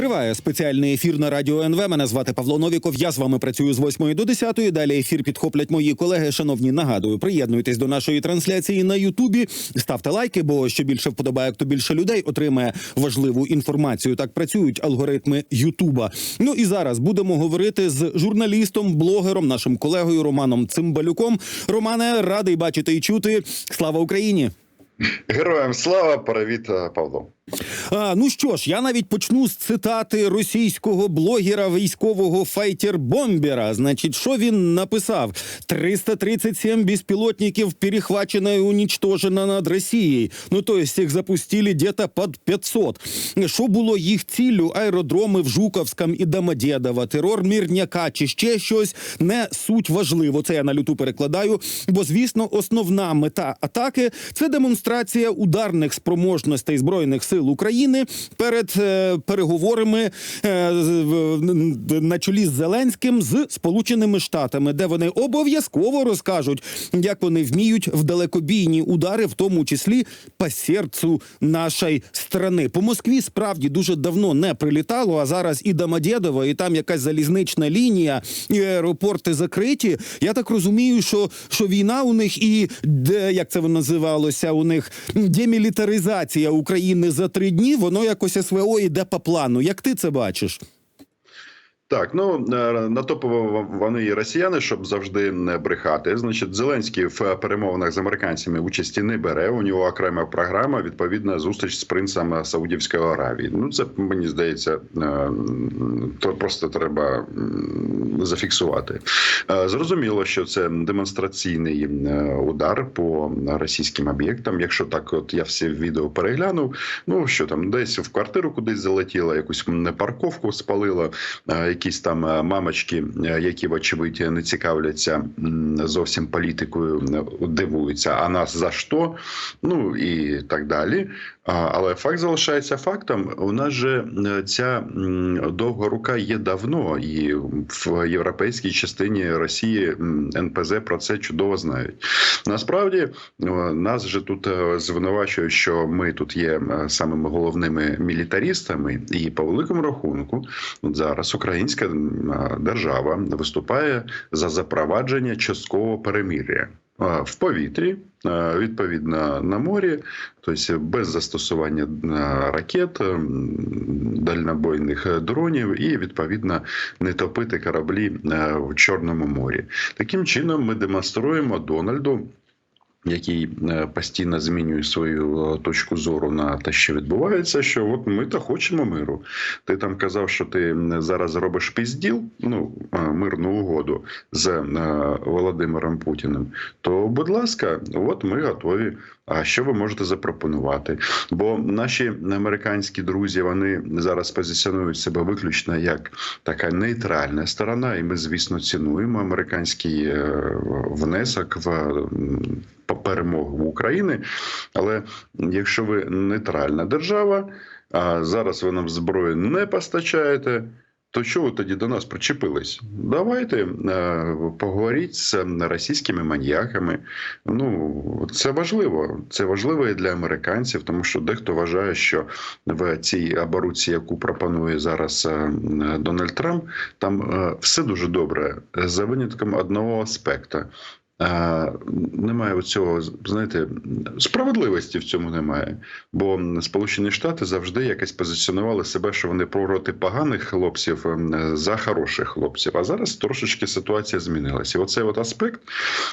Триває спеціальний ефір на радіо НВ. Мене звати Павло Новіков. Я з вами працюю з 8 до 10. Далі ефір підхоплять мої колеги. Шановні, нагадую, приєднуйтесь до нашої трансляції на Ютубі. Ставте лайки, бо що більше вподобає, то більше людей отримає важливу інформацію. Так працюють алгоритми Ютуба. Ну і зараз будемо говорити з журналістом, блогером, нашим колегою Романом Цимбалюком. Романе, радий бачити і чути. Слава Україні! Героям слава, привіт, Павло. А, ну що ж, я навіть почну з цитати російського блогера військового файтер-бомбера. Значить, що він написав? 337 безпілотників перехвачено і уничтожено над Росією. Ну, то есть їх запустили где-то під 500. Що було їх ціллю? Аеродроми в Жуковському і Домодєдово, терор Мірняка чи ще щось не суть важливо. Це я на люту перекладаю. Бо, звісно, основна мета атаки це демонстрація ударних спроможностей збройних сил України перед е, переговорами е, на чолі з Зеленським з Сполученими Штатами, де вони обов'язково розкажуть, як вони вміють в далекобійні удари, в тому числі по серцю нашої страни. По Москві справді дуже давно не прилітало, а зараз і Домодєдово, і там якась залізнична лінія, і аеропорти закриті. Я так розумію, що, що війна у них і де як це називалося, у них демілітаризація України за три дні. Воно якось СВО йде по плану. Як ти це бачиш? Так, ну е, на вони і росіяни, щоб завжди не брехати. Значить, Зеленський в перемовинах з американцями участі не бере. У нього окрема програма, відповідна зустріч з принцем Саудівської Аравії. Ну це мені здається, е, то просто треба зафіксувати. Е, Зрозуміло, що це демонстраційний удар по російським об'єктам. Якщо так, от я всі відео переглянув. Ну що там, десь в квартиру кудись залетіла, якусь парковку спалила. Якісь там е, мамочки, е, які вочевидь не цікавляться зовсім політикою, е, дивуються. А нас за що? Ну і так далі. Але факт залишається фактом. У нас же ця довга рука є давно, і в європейській частині Росії НПЗ про це чудово знають. Насправді нас же тут звинувачують, що ми тут є самими головними мілітаристами, і по великому рахунку, от зараз українська держава виступає за запровадження часткового перемир'я. В повітрі, відповідно на морі, тобто без застосування ракет, дальнобойних дронів і відповідно не топити кораблі е, в Чорному морі. Таким чином, ми демонструємо Дональду. Який е, постійно змінює свою е, точку зору на те, що відбувається, що от ми то хочемо миру. Ти там казав, що ти зараз робиш пізділ, ну е, мирну угоду з Володимиром Путіним. То, будь ласка, от ми готові. А що ви можете запропонувати? Бо наші американські друзі вони зараз позиціонують себе виключно як така нейтральна сторона, і ми, звісно, цінуємо американський внесок в перемогу України. Але якщо ви нейтральна держава, а зараз ви нам зброю не постачаєте. То чого ви тоді до нас причепились? Давайте е, поговоріть з російськими маньяками. Ну це важливо. Це важливо і для американців, тому що дехто вважає, що в цій оборуці, яку пропонує зараз е, Дональд Трамп, там е, все дуже добре за винятком одного аспекту. Немає цього, знаєте, справедливості в цьому немає. Бо Сполучені Штати завжди якось позиціонували себе, що вони проти поганих хлопців е, за хороших хлопців. А зараз трошечки ситуація змінилася. І оцей от аспект,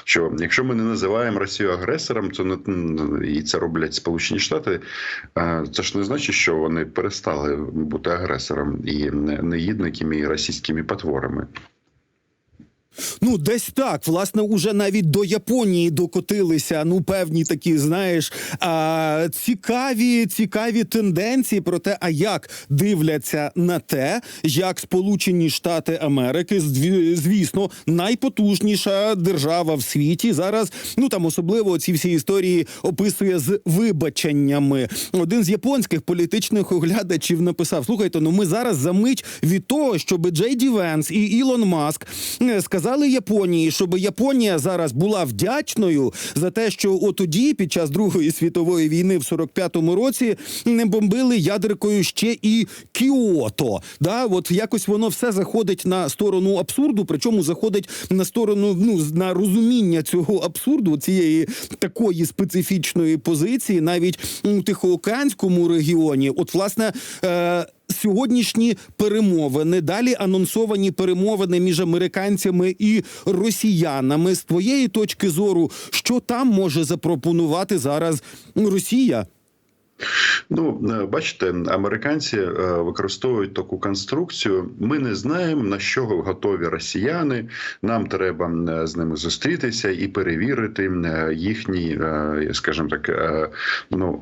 що якщо ми не називаємо Росію агресором, то не і це роблять Сполучені Штати. Це ж не значить, що вони перестали бути агресором і неїдниками і російськими потворами. Ну, десь так. Власне, уже навіть до Японії докотилися. Ну, певні такі, знаєш, а, цікаві, цікаві тенденції про те, а як дивляться на те, як Сполучені Штати Америки, зві- звісно, найпотужніша держава в світі. Зараз ну там особливо ці всі історії описує з вибаченнями. Один з японських політичних оглядачів написав: слухайте, ну ми зараз за мить від того, щоб Джей Ді Венс і Ілон Маск е, сказали. Сказали Японії, щоб Японія зараз була вдячною за те, що отоді, під час Другої світової війни в 45-му році, не бомбили ядеркою ще і Кіото. Да, от якось воно все заходить на сторону абсурду, причому заходить на сторону ну на розуміння цього абсурду, цієї такої специфічної позиції, навіть у Тихоокеанському регіоні. От, власне. Е- Сьогоднішні перемовини, далі анонсовані перемовини між американцями і росіянами. З твоєї точки зору, що там може запропонувати зараз Росія? Ну, е, бачите, американці е, використовують таку конструкцію. Ми не знаємо на що готові росіяни. Нам треба е, з ними зустрітися і перевірити їхні, скажімо так, ну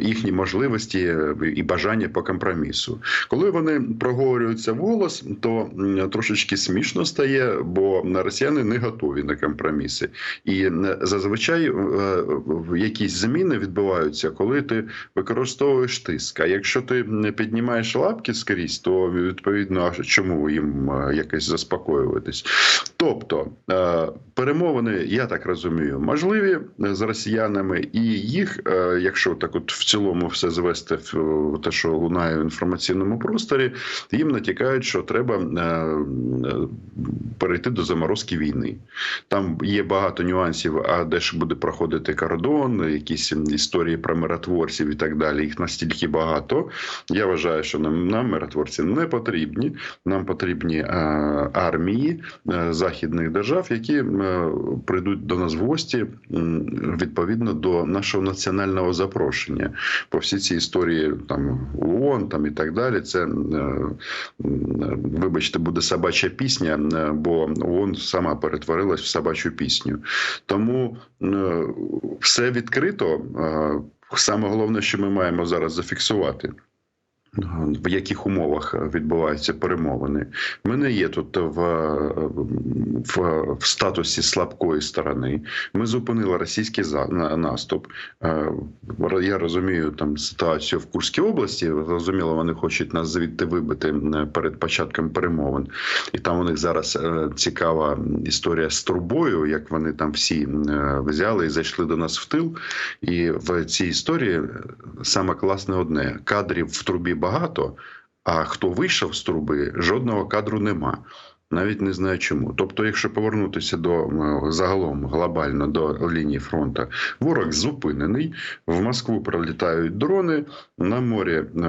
їхні можливості і бажання по компромісу. Коли вони проговорюються вголос, то трошечки смішно стає, бо росіяни не готові на компроміси, і зазвичай якісь зміни відбуваються, коли ти використовуєш тиск. А якщо ти не піднімаєш лапки скрізь, то відповідно а чому їм е, якось заспокоюватись? Тобто е, перемовини, я так розумію, можливі е, з росіянами, і їх, якщо так от в цілому все звести в те, що лунає в інформаційному просторі, їм натякають, що треба перейти до заморозки війни. Там є багато нюансів, а де ж буде проходити кордон, якісь історії про миротворців і так далі. Їх настільки багато. Я вважаю, що нам, нам миротворці не потрібні. Нам потрібні е, армії е, західних держав, які е, прийдуть до нас в гості м, відповідно до нашого національного запрошення. По всі ці історії там ООН там і так далі. Це е, вибачте, буде собача пісня, е, бо ООН сама перетворилась в собачу пісню. Тому е, все відкрито. Е, Саме головне, що ми маємо зараз зафіксувати. В яких умовах відбуваються перемовини? Ми не є тут в, в, в статусі слабкої сторони. Ми зупинили російський наступ. Е, Я розумію там ситуацію в Курській області. Зрозуміло, вони хочуть нас звідти вибити перед початком перемовин. І там у них зараз е, цікава історія з трубою, як вони там всі е, взяли і зайшли до нас в тил. І в цій історії саме класне одне: кадрів в трубі багато, а хто вийшов з труби, жодного кадру нема. Навіть не знаю чому. Тобто, якщо повернутися до загалом глобально до лінії фронту, ворог зупинений. В Москву прилітають дрони. На морі е,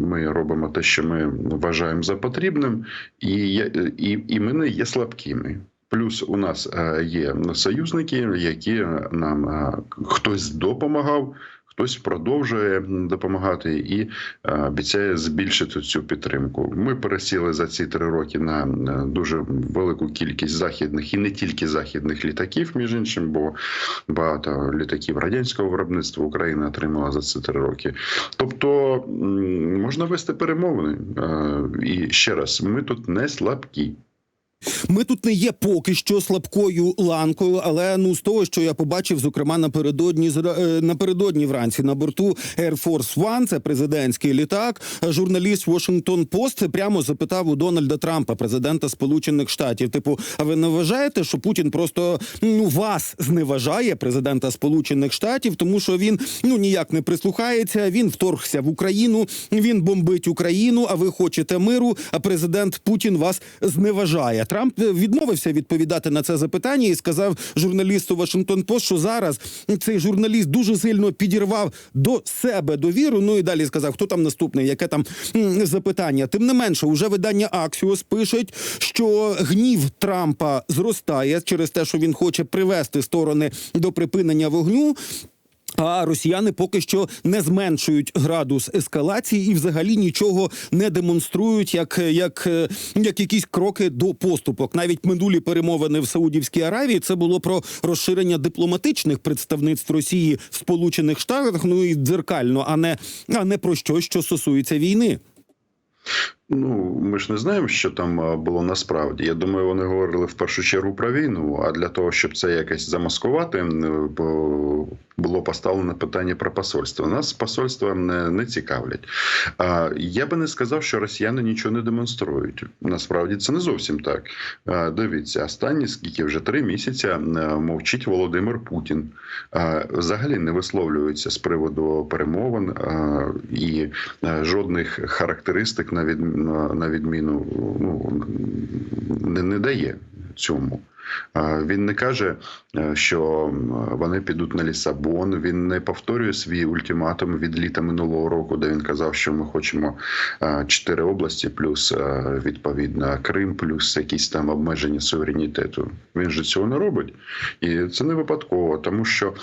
ми робимо те, що ми вважаємо за потрібним, і, і, і ми не є слабкими. Плюс у нас е, є союзники, які нам е, хтось допомагав, хтось продовжує допомагати і е, обіцяє збільшити цю підтримку. Ми пересіли за ці три роки на е, дуже велику кількість західних і не тільки західних літаків, між іншим, бо багато літаків радянського виробництва Україна отримала за ці три роки. Тобто можна вести перемовини. Е, І ще раз, ми тут не слабкі. Ми тут не є поки що слабкою ланкою, але ну з того, що я побачив, зокрема напередодні е, напередодні вранці на борту Air Force One, це президентський літак. Журналіст Washington Post прямо запитав у Дональда Трампа, президента Сполучених Штатів. Типу, а ви не вважаєте, що Путін просто ну вас зневажає, президента Сполучених Штатів, тому що він ну ніяк не прислухається. Він вторгся в Україну, він бомбить Україну. А ви хочете миру? А президент Путін вас зневажає. Трамп відмовився відповідати на це запитання і сказав журналісту Вашингтон Пост, що зараз цей журналіст дуже сильно підірвав до себе довіру. Ну і далі сказав, хто там наступний, яке там запитання. Тим не менше, уже видання Аксіос пишуть, що гнів Трампа зростає через те, що він хоче привести сторони до припинення вогню. А росіяни поки що не зменшують градус ескалації і взагалі нічого не демонструють, як, як, е, як якісь кроки до поступок. Навіть минулі перемовини в Саудівській Аравії це було про розширення дипломатичних представництв Росії в Сполучених Штатах. Ну і дзеркально, а не а не про щось, що стосується війни. Ну, ми ж не знаємо, що там було насправді. Я думаю, вони говорили в першу чергу про війну. А для того, щоб це якось замаскувати, бо було поставлено питання про посольство. Нас посольства не, не цікавлять. Я би не сказав, що росіяни нічого не демонструють. Насправді це не зовсім так. Дивіться, останні скільки вже три місяці мовчить Володимир Путін. Взагалі не висловлюється з приводу перемовин і жодних характеристик на від на, на відміну ну, не, не дає цьому. Він не каже, е, що вони підуть на Лісабон. Він не повторює свій ультиматум від літа минулого року, де він казав, що ми хочемо е, чотири області, плюс е, відповідно Крим, плюс якісь там обмеження суверенітету. Він же цього не робить, і це не випадково, тому що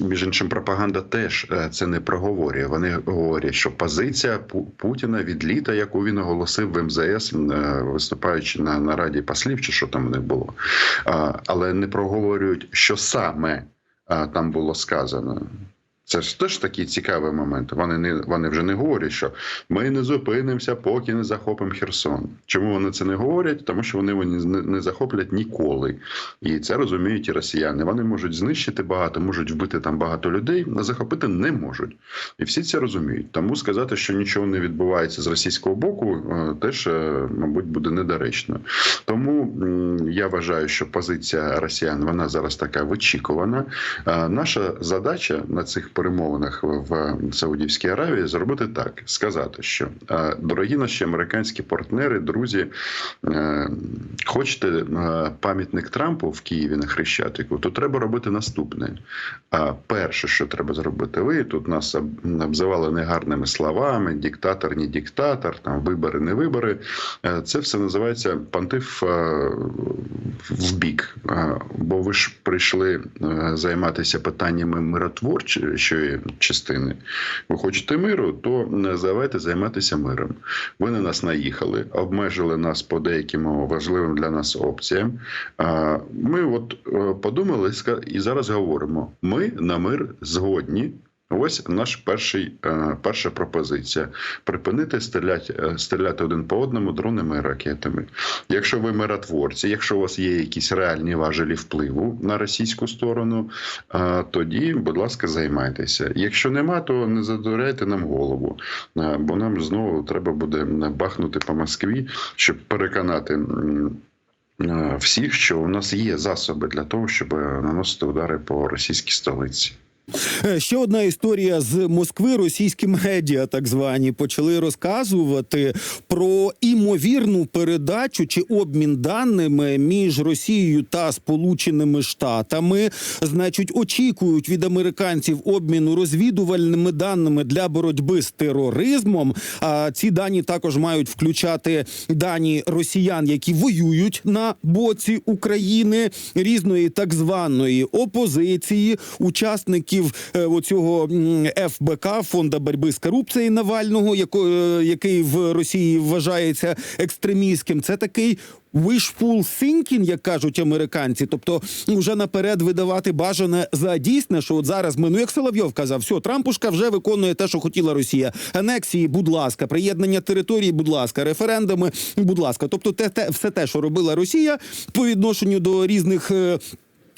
між іншим пропаганда теж це не проговорює. Вони говорять, що позиція Путіна від літа, яку він оголосив в МЗС, виступаючи на, на раді послів, чи що там у них було, А, але не проговорюють, що саме там було сказано. Це ж теж такий цікавий момент. Вони не вони вже не говорять, що ми не зупинимося, поки не захопимо Херсон. Чому вони це не говорять? Тому що вони не, не захоплять ніколи, і це розуміють і росіяни. Вони можуть знищити багато, можуть вбити там багато людей, але захопити не можуть. І всі це розуміють. Тому сказати, що нічого не відбувається з російського боку, е, теж, е, мабуть, буде недоречно. Тому я вважаю, що позиція росіян вона зараз така вичікувана. Е, Наша задача на цих перемовинах в Саудівській Аравії зробити так: сказати, що дорогі наші американські партнери, друзі, е, хочете е, пам'ятник Трампу в Києві на Хрещатику, то треба робити наступне. А перше, що треба зробити, ви тут нас об- обзивали негарними словами: диктатор, не диктатор, там вибори, не вибори. Е, Це все називається пантиф в бік. Бо ви ж прийшли займатися питаннями миротворчої частини. Ви хочете миру, то давайте займатися миром. Ви на нас наїхали, обмежили нас по деяким важливим для нас опціям. Ми от е, подумали і зараз говоримо: ми на мир згодні. Ось наш перший, е, перша пропозиція: припинити стріляти, е, стріляти один по одному дронами і ракетами. Якщо ви миротворці, якщо у вас є якісь реальні важелі впливу на російську сторону, е, тоді, будь ласка, займайтеся. Якщо нема, то не задуряйте нам голову, бо нам знову треба буде бахнути по Москві, щоб переконати. Всіх, що у нас є засоби для того, щоб наносити удари по російській столиці. Е, Ще одна історія з Москви. Російські медіа, так звані, почали розказувати про імовірну передачу чи обмін даними між Росією та Сполученими Штатами. Значить, очікують від американців обміну розвідувальними даними для боротьби з тероризмом. А ці дані також мають включати дані росіян, які воюють на боці України різної так званої опозиції, учасників е, оцього ФБК фонда боротьби з корупцією Навального, е, який в Росії вважається екстремістським. Це такий. Wishful thinking, як кажуть американці, тобто вже наперед видавати бажане за дійсне, що от зараз ми, ну як Соловйов казав, все, Трампушка вже виконує те, що хотіла Росія. Анексії, будь ласка, приєднання території, будь ласка, референдуми, будь ласка. Тобто, те, те все те, що робила Росія по відношенню до різних.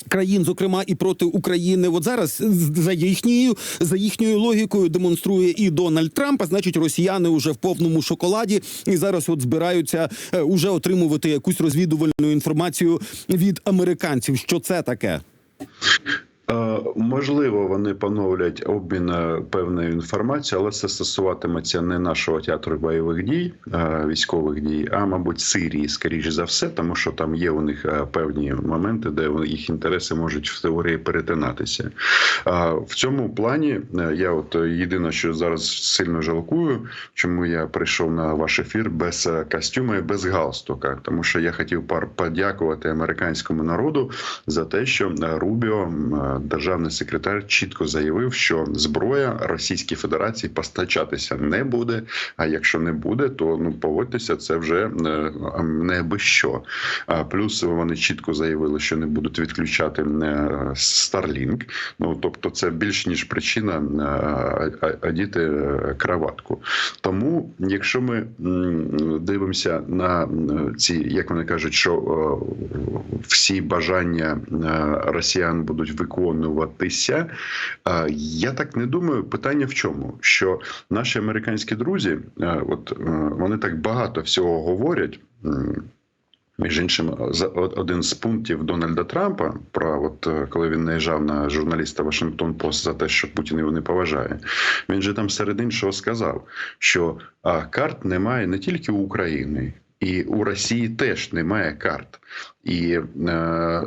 Країн, зокрема, і проти України, от зараз за їхньою за їхньою логікою демонструє і Дональд Трамп. А значить, росіяни вже в повному шоколаді і зараз от збираються е, уже отримувати якусь розвідувальну інформацію від американців. Що це таке? Можливо, вони поновлять обмін е, певною інформацією, але це стосуватиметься не нашого театру бойових дій, е, військових дій, а мабуть Сирії, скоріш за все, тому що там є у них е, певні моменти, де їх інтереси можуть в теорії перетинатися. В цьому плані я, от єдине, що зараз сильно жалкую, чому я прийшов на ваш ефір без костюма і без галстука, тому що я хотів подякувати американському народу за те, що Рубіо, е, державний секретар чітко заявив, що зброя Російській Федерації постачатися не буде. А якщо не буде, то ну поводьтеся, це вже е, не аби що. А плюс вони чітко заявили, що не будуть відключати е, Starlink. Ну тобто, це більш ніж причина е, одіти краватку. Тому, якщо ми дивимося на ці, як вони кажуть, що всі бажання росіян будуть виконуватися, е, я так не думаю. Питання в чому? Що наші американські друзі, от е, вони так багато всього говорять. між іншим, один з пунктів Дональда Трампа про от е, коли він наїжджав на журналіста Вашингтон Пост за те, що Путін його не поважає. Він же там серед іншого сказав, що карт немає не тільки у України. І у Росії теж немає карт, і е,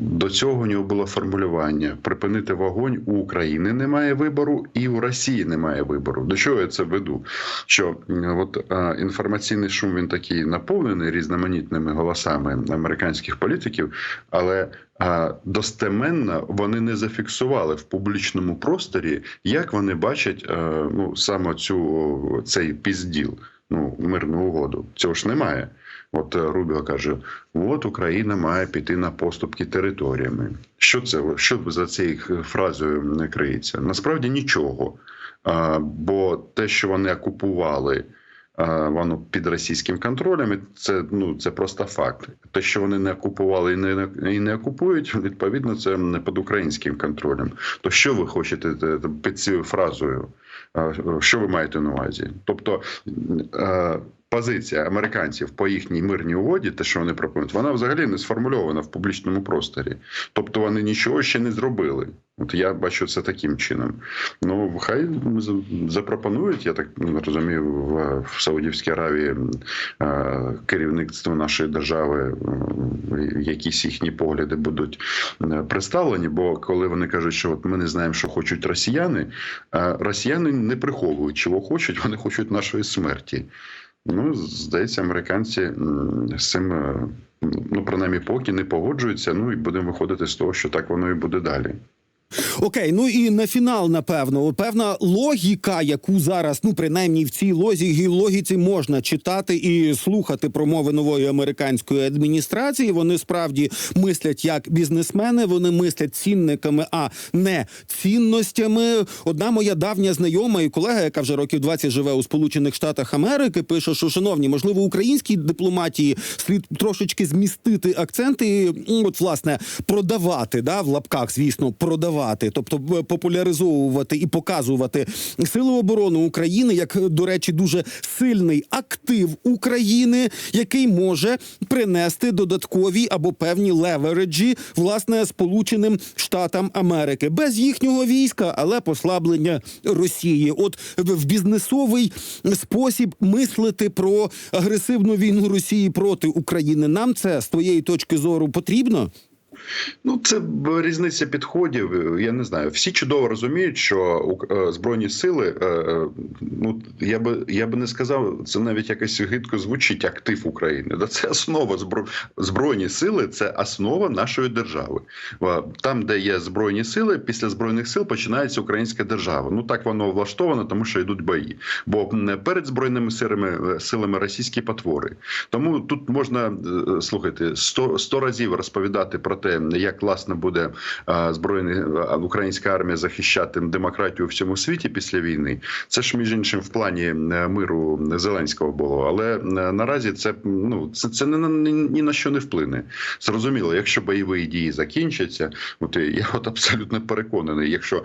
до цього у нього було формулювання: припинити вогонь у України немає вибору, і у Росії немає вибору. До чого я це веду? Що е, от е, інформаційний шум він такий наповнений різноманітними голосами американських політиків, але а достеменно вони не зафіксували в публічному просторі, як вони бачать е, ну саме цю цей пізділ, ну мирну угоду. Цього ж немає. От е, Рубіо каже: от Україна має піти на поступки територіями. Що це що за цією фразою не криється? Насправді нічого. А, бо те, що вони окупували. Воно під російським контролем, це ну це просто факт. Те, що вони не окупували і не і не окупують, відповідно, це не під українським контролем. То що ви хочете е, під цією фразою? Що ви маєте на увазі? Тобто е, позиція американців по їхній мирній угоді, те, що вони пропонують, вона взагалі не сформульована в публічному просторі. Тобто вони нічого ще не зробили. От я бачу це таким чином. Ну хай запропонують, я так розумію, в, Саудівській Аравії е, керівництво нашої держави, якісь їхні погляди будуть е, представлені. Бо коли вони кажуть, що от ми не знаємо, що хочуть росіяни, е, росіяни не приховують, чого хочуть, вони хочуть нашої смерті. Ну, здається, американці з цим, е, ну, принаймні, поки не погоджуються. Ну і будемо виходити з того, що так воно і буде далі. Окей, ну і на фінал, напевно, певна логіка, яку зараз, ну принаймні в цій лозі логіці можна читати і слухати промови нової американської адміністрації. Вони справді мислять як бізнесмени, вони мислять цінниками, а не цінностями. Одна моя давня знайома і колега, яка вже років 20 живе у Сполучених Штатах Америки, пише, що шановні, можливо, українській дипломатії слід трошечки змістити акценти, от власне продавати, да, в лапках, звісно, продавати, тобто популяризовувати і показувати сили оборони України як, до речі, дуже сильний актив України, який може принести додаткові або певні левереджі власне Сполученим Штатам Америки без їхнього війська, але послаблення Росії. От в бізнесовий спосіб мислити про агресивну війну Росії проти України. Нам це з твоєї точки зору потрібно. Ну, це різниця підходів. Я не знаю. Всі чудово розуміють, що е, збройні сили. е, е, Ну я би я би не сказав, це навіть якось гидко звучить актив України. Це основа збро... збройні сили. Це основа нашої держави. Там, де є збройні сили, після збройних сил починається українська держава. Ну так воно влаштовано, тому що йдуть бої. Бо перед збройними силами силами російські потвори. Тому тут можна слухайте сто, сто разів розповідати про те, як класно буде е, збройна е, українська армія захищати демократію в всьому світі після війни. Це ж між іншим в плані е, миру Зеленського було. Але наразі це ну це, це на- ні, ні на що не вплине. Зрозуміло, якщо бойові дії закінчаться, от я от абсолютно переконаний, якщо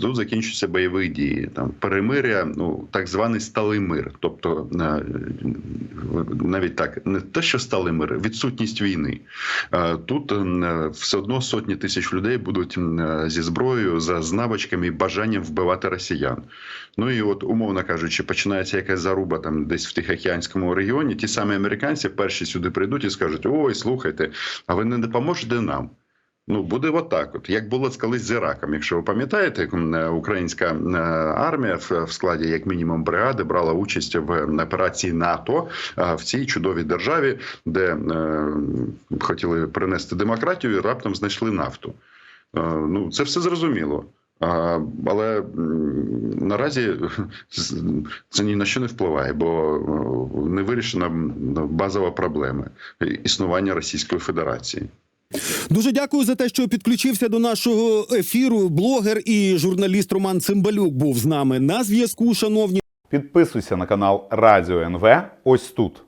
тут закінчаться бойові дії, там перемиря, ну так званий сталий мир, тобто навіть так, не те, що сталий мир, відсутність війни. Тут все одно сотні тисяч людей будуть е, зі зброєю за знавочками і бажанням вбивати росіян. Ну і от, умовно кажучи, починається якась заруба там десь в Тихоокеанському регіоні. Ті самі американці перші сюди прийдуть і скажуть: Ой, слухайте, а ви не допоможете нам? Ну, буде отак. От як було колись з Іраком. Якщо ви пам'ятаєте, е, українська е, армія в складі, як мінімум, бригади брала участь в операції НАТО е, в цій чудовій державі, де хотіли принести демократію, і раптом знайшли нафту. Ну це все зрозуміло. Але наразі це ні на що не впливає, бо не вирішена базова проблема існування Російської Федерації. Дуже дякую за те, що підключився до нашого ефіру. Блогер і журналіст Роман Цимбалюк був з нами на зв'язку. Шановні. Підписуйся на канал Радіо НВ ось тут.